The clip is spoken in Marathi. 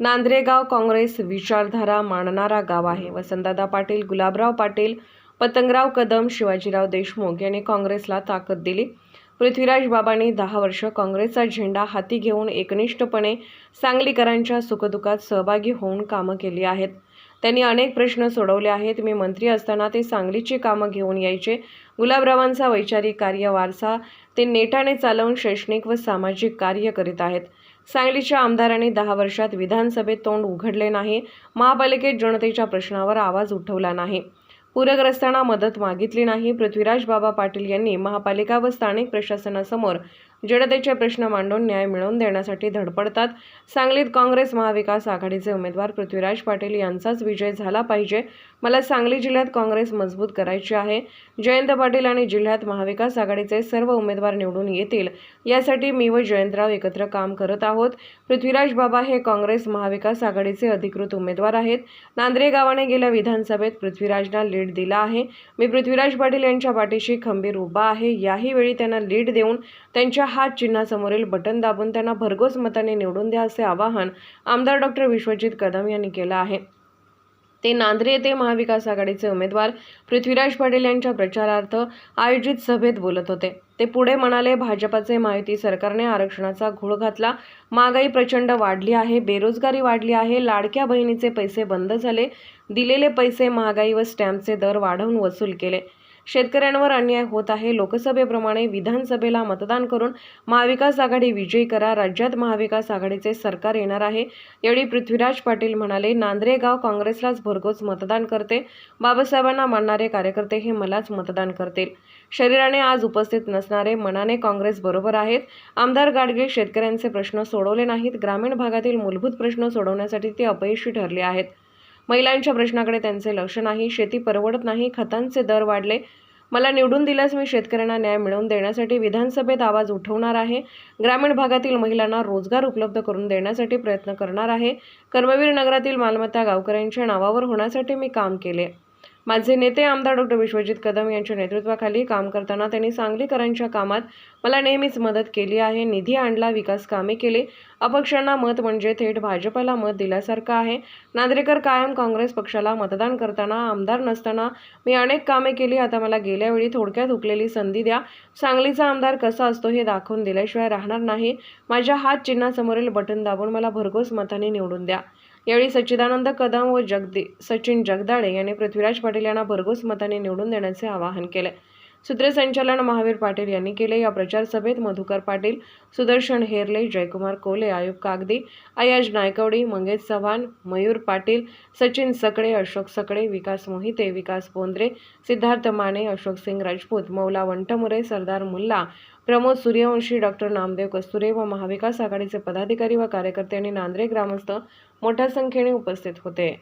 नांद्रेगाव काँग्रेस विचारधारा मांडणारा गाव आहे. वसंतदादा पाटील गुलाबराव पाटील पतंगराव कदम शिवाजीराव देशमुख यांनी काँग्रेसला ताकद दिली. पृथ्वीराज बाबांनी दहा वर्ष काँग्रेसचा झेंडा हाती घेऊन एकनिष्ठपणे सांगलीकरांच्या सुखदुःखात सहभागी होऊन कामं केली आहेत. त्यांनी अनेक प्रश्न सोडवले आहेत. मी मंत्री असताना ते सांगलीची कामं घेऊन यायचे. गुलाबरावांचा वैचारिक कार्य वारसा ते नेटाने चालवून शैक्षणिक व सामाजिक कार्य करीत आहेत. सांगलीच्या आमदारांनी दहा वर्षात विधानसभेत तोंड उघडले नाही. महापालिकेत जनतेच्या प्रश्नावर आवाज उठवला नाही. पूरग्रस्तांना मदत मागितली नाही. पृथ्वीराज बाबा पाटील यांनी महापालिका व स्थानिक प्रशासनासमोर जनतेचे प्रश्न मांडून न्याय मिळवून देण्यासाठी धडपडतात. सांगलीत काँग्रेस महाविकास आघाडीचे उमेदवार पृथ्वीराज पाटील यांचाच विजय झाला पाहिजे. मला सांगली जिल्ह्यात काँग्रेस मजबूत करायची आहे. जयंत पाटील आणि जिल्ह्यात महाविकास आघाडीचे सर्व उमेदवार निवडून येतील. यासाठी मी व जयंतराव एकत्र काम करत आहोत. पृथ्वीराज बाबा हे काँग्रेस महाविकास आघाडीचे अधिकृत उमेदवार आहेत. नांद्रे गावाने गेल्या विधानसभेत पृथ्वीराजना लीड दिला आहे. मी पृथ्वीराज पाटील यांच्या पाठीशी खंबीर उभा आहे. याही वेळी त्यांना लीड देऊन त्यांच्या हात चिन्हासमोरील बटन दाबून त्यांना भरघोस मताने निवडून द्या असे आवाहन आमदार डॉक्टर विश्वजित कदम यांनी केलं आहे. ते नांद्रे येथे महाविकास आघाडीचे उमेदवार पृथ्वीराज पाटील यांच्या प्रचारार्थ आयोजित सभेत बोलत होते. ते पुढे म्हणाले भाजपाचे माहिती सरकारने आरक्षणाचा घोळ घातला. महागाई प्रचंड वाढली आहे बेरोजगारी वाढली आहे लाडक्या बहिणीचे पैसे बंद झाले. दिलेले पैसे महागाई व स्टॅम्पचे दर वाढवून वसूल केले. शेतकऱ्यांवर अन्याय होत आहे. लोकसभेप्रमाणे विधानसभेला मतदान करून महाविकास आघाडी विजयी करा. राज्यात महाविकास आघाडीचे सरकार येणार आहे. यावेळी पृथ्वीराज पाटील म्हणाले नांद्रे गाव काँग्रेसलाच भरघोस मतदान करते. बाबासाहेबांना मानणारे कार्यकर्ते हे मलाच मतदान करतील. शरीराने आज उपस्थित नसणारे मनाने काँग्रेस बरोबर आहेत. आमदार गाडगे शेतकऱ्यांचे प्रश्न सोडवले नाहीत. ग्रामीण भागातील मूलभूत प्रश्न सोडवण्यासाठी ते अपयशी ठरले आहेत. महिलांच्या प्रश्नाकडे त्यांचे लक्ष नाही शेती परवडत नाही खतांचे दर वाढले. मला निवडून दिल्यास मी शेतकऱ्यांना न्याय मिळवून देण्यासाठी विधानसभेत आवाज उठवणार आहे. ग्रामीण भागातील महिलांना रोजगार उपलब्ध करून देण्यासाठी प्रयत्न करणार आहे. कर्मवीर नगरातील मालमत्ता गावकऱ्यांच्या नावावर होण्यासाठी मी काम केले. माझे नेते आमदार डॉक्टर विश्वजित कदम यांच्या नेतृत्वाखाली काम करताना त्यांनी सांगलीकरांच्या कामात मला नेहमीच मदत केली आहे निधी आणला विकास कामे केले. अपक्षांना मत म्हणजे थेट भाजपला मत दिल्यासारखं आहे. नांद्रेकर कायम काँग्रेस पक्षाला मतदान करताना आमदार नसताना मी अनेक कामे केली. आता मला गेल्या वेळी थोडक्यात हुकलेली संधी द्या. सांगलीचा आमदार कसा असतो हे दाखवून दिल्याशिवाय राहणार नाही. माझ्या हात चिन्हासमोरील बटन दाबून मला भरघोस मताने निवडून द्या. यावेळी सच्चिदानंद कदम व जगदी सचिन जगदाळे यांनी पृथ्वीराज पाटील यांना भरघोस मताने निवडून देण्याचे आवाहन केले. सूत्रसंचालन महावीर पाटील यांनी केले. या प्रचार सभेत मधुकर पाटील सुदर्शन हेरले जयकुमार कोले आयुब कागदी अयाज नायकवडी मंगेश चव्हाण मयूर पाटील सचिन सकळे अशोक सकळे विकास मोहिते विकास बोंद्रे सिद्धार्थ माने अशोक सिंग राजपूत मौला वंटमुरे सरदार मुल्ला प्रमोद सूर्यवंशी डॉक्टर नामदेव कस्तुरे व महाविकास आघाडीचे पदाधिकारी व कार्यकर्ते आणि नांद्रे ग्रामस्थ मोठ्या संख्येने उपस्थित होते.